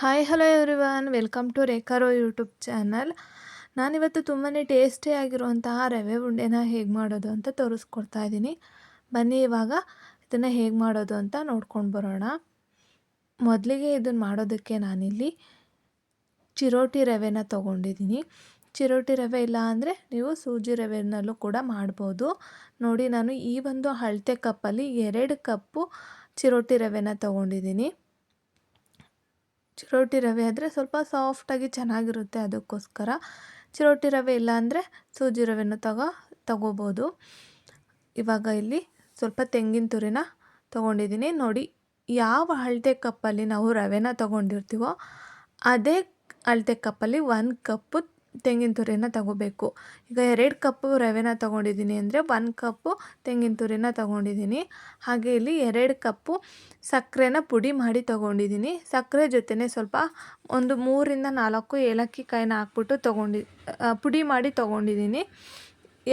Hi hello everyone welcome to Rekharo YouTube channel ನಾನಿವತ್ತು ತುಂಬಾ ಟೇಸ್ಟಿಯಾಗಿರುವಂತಹ ರವೆ ಉಂಡೆನ ಹೇಗೆ ಮಾಡೋದು ಅಂತ ತೋರಿಸ್ಕೊಡ್ತಾ ಇದ್ದೀನಿ. ಬನ್ನಿ ಇವಾಗ ಇದನ್ನು ಹೇಗೆ ಮಾಡೋದು ಅಂತ ನೋಡ್ಕೊಂಡು ಬರೋಣ. ಮೊದಲಿಗೆ ಇದನ್ನು ಮಾಡೋದಕ್ಕೆ ನಾನಿಲ್ಲಿ ಚಿರೋಟಿ ರವೆನ ತೊಗೊಂಡಿದ್ದೀನಿ. ಚಿರೋಟಿ ರವೆ ಇಲ್ಲ ಅಂದರೆ ನೀವು ಸೂಜಿ ರವೆನಲ್ಲೂ ಕೂಡ ಮಾಡ್ಬೋದು. ನೋಡಿ, ನಾನು ಈ ಒಂದು ಅಳತೆ ಕಪ್ಪಲ್ಲಿ ಎರಡು ಕಪ್ಪು ಚಿರೋಟಿ ರವೆನ ತೊಗೊಂಡಿದ್ದೀನಿ. ಚಿರೋಟಿ ರವೆ ಆದರೆ ಸ್ವಲ್ಪ ಸಾಫ್ಟಾಗಿ ಚೆನ್ನಾಗಿರುತ್ತೆ ಅದಕ್ಕೋಸ್ಕರ. ಚಿರೋಟಿ ರವೆ ಇಲ್ಲ ಅಂದರೆ ಸೂಜಿ ರವೆನೂ ತಗೋ, ತಗೋಬೋದು. ಇವಾಗ ಇಲ್ಲಿ ಸ್ವಲ್ಪ ತೆಂಗಿನ ತುರಿನ ತೊಗೊಂಡಿದ್ದೀನಿ. ನೋಡಿ ಯಾವ ಅಳತೆ ಕಪ್ಪಲ್ಲಿ ನಾವು ರವೆನ ತೊಗೊಂಡಿರ್ತೀವೋ ಅದೇ ಅಳತೆ ಕಪ್ಪಲ್ಲಿ ಒಂದು ಕಪ್ಪು ತೆಂಗಿನ ತುರಿನ ತಗೋಬೇಕು. ಈಗ ಎರಡು ಕಪ್ಪು ರವೆನ ತಗೊಂಡಿದ್ದೀನಿ ಅಂದರೆ ಒಂದು ಕಪ್ಪು ತೆಂಗಿನ ತುರಿನ ತಗೊಂಡಿದ್ದೀನಿ. ಹಾಗೆ ಇಲ್ಲಿ ಎರಡು ಕಪ್ಪು ಸಕ್ಕರೆನ ಪುಡಿ ಮಾಡಿ ತೊಗೊಂಡಿದ್ದೀನಿ. ಸಕ್ಕರೆ ಜೊತೆನೇ ಸ್ವಲ್ಪ ಒಂದು ಮೂರಿಂದ ನಾಲ್ಕು ಏಲಕ್ಕಿ ಕಾಯಿನ ಹಾಕ್ಬಿಟ್ಟು ತೊಗೊಂಡಿ ಪುಡಿ ಮಾಡಿ ತೊಗೊಂಡಿದ್ದೀನಿ.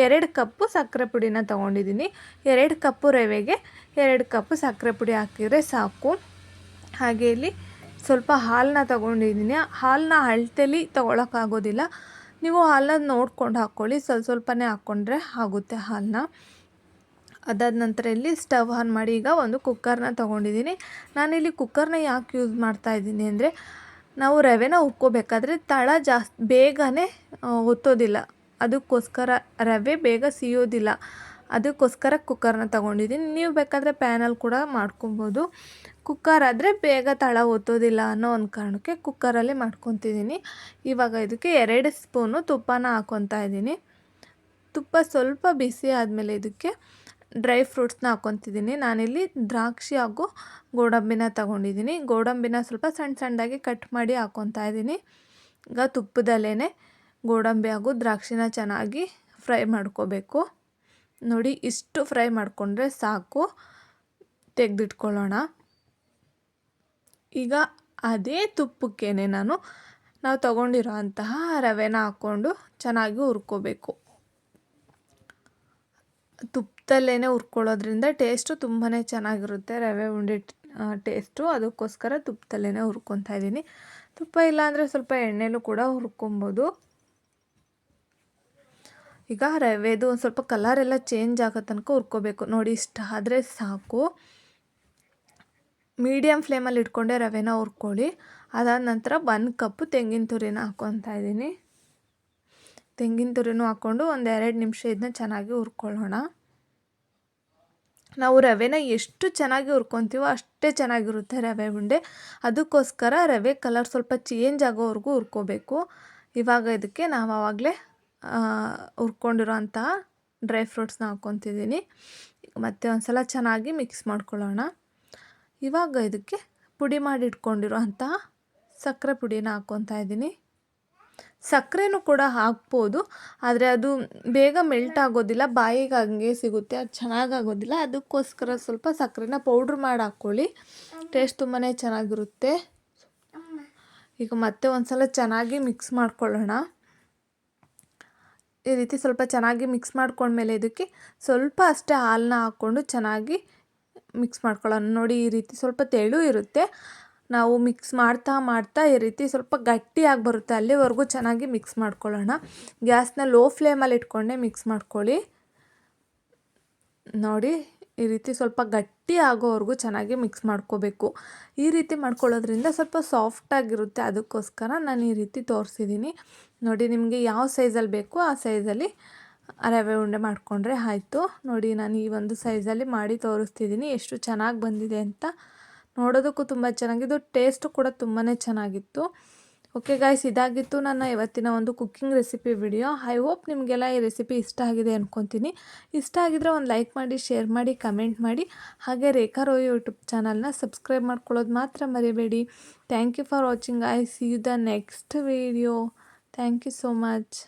ಎರಡು ಕಪ್ಪು ಸಕ್ಕರೆ ಪುಡಿನ ತೊಗೊಂಡಿದ್ದೀನಿ. ಎರಡು ಕಪ್ಪು ರವೆಗೆ ಎರಡು ಕಪ್ಪು ಸಕ್ಕರೆ ಪುಡಿ ಹಾಕಿದರೆ ಸಾಕು. ಹಾಗೆ ಇಲ್ಲಿ ಸ್ವಲ್ಪ ಹಾಲನ್ನ ತೊಗೊಂಡಿದ್ದೀನಿ. ಹಾಲನ್ನ ಅಳತೆಲಿ ತೊಗೊಳಕ್ಕಾಗೋದಿಲ್ಲ. ನೀವು ಹಾಲನ್ನು ನೋಡ್ಕೊಂಡು ಹಾಕ್ಕೊಳ್ಳಿ. ಸ್ವಲ್ಪ ಸ್ವಲ್ಪನೇ ಹಾಕ್ಕೊಂಡ್ರೆ ಆಗುತ್ತೆ ಹಾಲನ್ನ. ಅದಾದ ನಂತರ ಇಲ್ಲಿ ಸ್ಟವ್ ಆನ್ ಮಾಡಿ ಈಗ ಒಂದು ಕುಕ್ಕರ್ನ ತೊಗೊಂಡಿದ್ದೀನಿ. ನಾನಿಲ್ಲಿ ಕುಕ್ಕರ್ನ ಯಾಕೆ ಯೂಸ್ ಮಾಡ್ತಾ ಇದ್ದೀನಿ ಅಂದರೆ, ನಾವು ರವೆನ ಉಕ್ಕೋಬೇಕಾದ್ರೆ ತಳ ಜಾಸ್ತಿ ಬೇಗನೆ ಒತ್ತೋದಿಲ್ಲ. ಅದಕ್ಕೋಸ್ಕರ ರವೆ ಬೇಗ ಸಿಯೋದಿಲ್ಲ. ಅದಕ್ಕೋಸ್ಕರ ಕುಕ್ಕರ್ನ ತೊಗೊಂಡಿದ್ದೀನಿ. ನೀವು ಬೇಕಾದರೆ ಪ್ಯಾನಲ್ಲಿ ಕೂಡ ಮಾಡ್ಕೊಬೋದು. ಕುಕ್ಕರ್ ಆದರೆ ಬೇಗ ತಳ ಒತ್ತೋದಿಲ್ಲ ಅನ್ನೋ ಒಂದು ಕಾರಣಕ್ಕೆ ಕುಕ್ಕರಲ್ಲಿ ಮಾಡ್ಕೊತಿದ್ದೀನಿ. ಇವಾಗ ಇದಕ್ಕೆ ಎರಡು ಸ್ಪೂನು ತುಪ್ಪನ ಹಾಕ್ಕೊತಾ ಇದ್ದೀನಿ. ತುಪ್ಪ ಸ್ವಲ್ಪ ಬಿಸಿ ಆದಮೇಲೆ ಇದಕ್ಕೆ ಡ್ರೈ ಫ್ರೂಟ್ಸ್ನ ಹಾಕ್ಕೊತಿದ್ದೀನಿ ನಾನಿಲ್ಲಿ ದ್ರಾಕ್ಷಿ ಹಾಗೂ ಗೋಡಂಬಿನ ತಗೊಂಡಿದ್ದೀನಿ. ಗೋಡಂಬಿನ ಸ್ವಲ್ಪ ಸಣ್ಣ ಸಣ್ಣದಾಗಿ ಕಟ್ ಮಾಡಿ ಹಾಕ್ಕೊತಾ ಇದ್ದೀನಿ. ಈಗ ತುಪ್ಪದಲ್ಲೇ ಗೋಡಂಬಿ ಹಾಗೂ ದ್ರಾಕ್ಷಿನ ಚೆನ್ನಾಗಿ ಫ್ರೈ ಮಾಡ್ಕೋಬೇಕು. ನೋಡಿ ಇಷ್ಟು ಫ್ರೈ ಮಾಡಿಕೊಂಡ್ರೆ ಸಾಕು. ತೆಗೆದಿಟ್ಕೊಳ್ಳೋಣ. ಈಗ ಅದೇ ತುಪ್ಪಕ್ಕೇ ನಾನು, ನಾವು ತಗೊಂಡಿರೋ ಅಂತಹ ರವೆನ ಹಾಕ್ಕೊಂಡು ಚೆನ್ನಾಗಿ ಹುರ್ಕೋಬೇಕು. ತುಪ್ಪದಲ್ಲೇ ಹುರ್ಕೊಳ್ಳೋದ್ರಿಂದ ಟೇಸ್ಟು ತುಂಬಾ ಚೆನ್ನಾಗಿರುತ್ತೆ. ರವೆ ಉಂಡೆ ಟೇಸ್ಟು. ಅದಕ್ಕೋಸ್ಕರ ತುಪ್ಪದಲ್ಲೇ ಹುರ್ಕೊತಾ ಇದ್ದೀನಿ. ತುಪ್ಪ ಇಲ್ಲಾಂದರೆ ಸ್ವಲ್ಪ ಎಣ್ಣೆಲೂ ಕೂಡ ಹುರ್ಕೊಬೋದು. ಈಗ ರವೆದು ಒಂದು ಸ್ವಲ್ಪ ಎಲ್ಲ ಚೇಂಜ್ ಆಗೋ ತನಕ ಹುರ್ಕೋಬೇಕು. ನೋಡಿ, ಇಷ್ಟ ಆದರೆ ಸಾಕು. ಮೀಡಿಯಮ್ ಫ್ಲೇಮಲ್ಲಿ ಇಟ್ಕೊಂಡೆ ರವೆನ ಹುರ್ಕೊಳ್ಳಿ. ಅದಾದ ನಂತರ ಒಂದು ಕಪ್ಪು ತೆಂಗಿನ ತುರಿನ ಹಾಕ್ಕೊತಾ ಇದ್ದೀನಿ. ತೆಂಗಿನ ತುರಿನೂ ಹಾಕ್ಕೊಂಡು ಒಂದು ಎರಡು ನಿಮಿಷ ಇದನ್ನ ಚೆನ್ನಾಗಿ ಹುರ್ಕೊಳ್ಳೋಣ. ನಾವು ರವೆನ ಎಷ್ಟು ಚೆನ್ನಾಗಿ ಹುರ್ಕೊತೀವೋ ಅಷ್ಟೇ ಚೆನ್ನಾಗಿರುತ್ತೆ ರವೆ ಉಂಡೆ. ಅದಕ್ಕೋಸ್ಕರ ರವೆ ಕಲರ್ ಸ್ವಲ್ಪ ಚೇಂಜ್ ಆಗೋವರೆಗೂ ಹುರ್ಕೋಬೇಕು. ಇವಾಗ ಇದಕ್ಕೆ ನಾವು ಆವಾಗಲೇ ಹುರ್ಕೊಂಡಿರೋ ಅಂತಹ ಡ್ರೈ ಫ್ರೂಟ್ಸ್ನ ಹಾಕ್ಕೊತಿದ್ದೀನಿ. ಮತ್ತು ಒಂದು ಸಲ ಚೆನ್ನಾಗಿ ಮಿಕ್ಸ್ ಮಾಡ್ಕೊಳ್ಳೋಣ. ಇವಾಗ ಇದಕ್ಕೆ ಪುಡಿ ಮಾಡಿ ಇಟ್ಕೊಂಡಿರೋ ಅಂತಹ ಸಕ್ಕರೆ ಪುಡಿನ ಹಾಕ್ಕೊತಾ ಇದ್ದೀನಿ. ಸಕ್ಕರೆನೂ ಕೂಡ ಹಾಕ್ಬೋದು, ಆದರೆ ಅದು ಬೇಗ ಮೆಲ್ಟ್ ಆಗೋದಿಲ್ಲ, ಬಾಯಿಗೆ ಹಂಗೆ ಸಿಗುತ್ತೆ, ಅದು ಚೆನ್ನಾಗಾಗೋದಿಲ್ಲ ಅದಕ್ಕೋಸ್ಕರ ಸ್ವಲ್ಪ ಸಕ್ಕರೆನ ಪೌಡ್ರ್ ಮಾಡಿ ಹಾಕ್ಕೊಳ್ಳಿ. ಟೇಸ್ಟ್ ತುಂಬಾ ಚೆನ್ನಾಗಿರುತ್ತೆ. ಈಗ ಮತ್ತೆ ಒಂದು ಸಲ ಚೆನ್ನಾಗಿ ಮಿಕ್ಸ್ ಮಾಡ್ಕೊಳ್ಳೋಣ. ಈ ರೀತಿ ಸ್ವಲ್ಪ ಚೆನ್ನಾಗಿ ಮಿಕ್ಸ್ ಮಾಡ್ಕೊಂಡ್ಮೇಲೆ ಇದಕ್ಕೆ ಸ್ವಲ್ಪ ಅಷ್ಟೇ ಹಾಲನ್ನ ಹಾಕ್ಕೊಂಡು ಚೆನ್ನಾಗಿ ಮಿಕ್ಸ್ ಮಾಡ್ಕೊಳ್ಳೋಣ. ನೋಡಿ ಈ ರೀತಿ ಸ್ವಲ್ಪ ತೆಳು ಇರುತ್ತೆ. ನಾವು ಮಿಕ್ಸ್ ಮಾಡ್ತಾ ಮಾಡ್ತಾ ಈ ರೀತಿ ಸ್ವಲ್ಪ ಗಟ್ಟಿಯಾಗಿ ಬರುತ್ತೆ. ಅಲ್ಲಿವರೆಗೂ ಚೆನ್ನಾಗಿ ಮಿಕ್ಸ್ ಮಾಡ್ಕೊಳ್ಳೋಣ. ಗ್ಯಾಸ್ನ ಲೋ ಫ್ಲೇಮಲ್ಲಿ ಇಟ್ಕೊಂಡೆ ಮಿಕ್ಸ್ ಮಾಡ್ಕೊಳ್ಳಿ. ನೋಡಿ ಈ ರೀತಿ ಸ್ವಲ್ಪ ಗಟ್ಟಿ ಆಗೋವರೆಗೂ ಚೆನ್ನಾಗಿ ಮಿಕ್ಸ್ ಮಾಡ್ಕೋಬೇಕು. ಈ ರೀತಿ ಮಾಡ್ಕೊಳ್ಳೋದ್ರಿಂದ ಸ್ವಲ್ಪ ಸಾಫ್ಟಾಗಿರುತ್ತೆ ಅದಕ್ಕೋಸ್ಕರ ನಾನು ಈ ರೀತಿ ತೋರಿಸಿದ್ದೀನಿ. ನೋಡಿ, ನಿಮಗೆ ಯಾವ ಸೈಜಲ್ಲಿ ಬೇಕೋ ಆ ಸೈಜಲ್ಲಿ ರವೆ ಉಂಡೆ ಮಾಡಿಕೊಂಡ್ರೆ ಆಯಿತು. ನೋಡಿ, ನಾನು ಈ ಒಂದು ಸೈಜಲ್ಲಿ ಮಾಡಿ ತೋರಿಸ್ತಿದ್ದೀನಿ. ಎಷ್ಟು ಚೆನ್ನಾಗಿ ಬಂದಿದೆ ಅಂತ. ನೋಡೋದಕ್ಕೂ ತುಂಬ ಚೆನ್ನಾಗಿದ್ದು ಟೇಸ್ಟು ಕೂಡ ತುಂಬಾ ಚೆನ್ನಾಗಿತ್ತು. ಓಕೆ ಗಾಯ್ಸ್ ಇದಾಗಿತ್ತು ನನ್ನ ಇವತ್ತಿನ ಒಂದು cooking recipe video I hope ನಿಮಗೆಲ್ಲ ಈ ರೆಸಿಪಿ ಇಷ್ಟ ಆಗಿದೆ ಅಂದ್ಕೊತೀನಿ ಇಷ್ಟ ಆಗಿದ್ರೆ ಒಂದು ಲೈಕ್ ಮಾಡಿ ಶೇರ್ ಮಾಡಿ ಕಮೆಂಟ್ ಮಾಡಿ. ಹಾಗೆ ರೇಖಾ ರೋ ಯೂಟ್ಯೂಬ್ ಚಾನಲ್ನ ಸಬ್ಸ್ಕ್ರೈಬ್ ಮಾಡ್ಕೊಳ್ಳೋದು ಮಾತ್ರ ಮರಿಬೇಡಿ. Thank you for watching I see you the next video thank you so much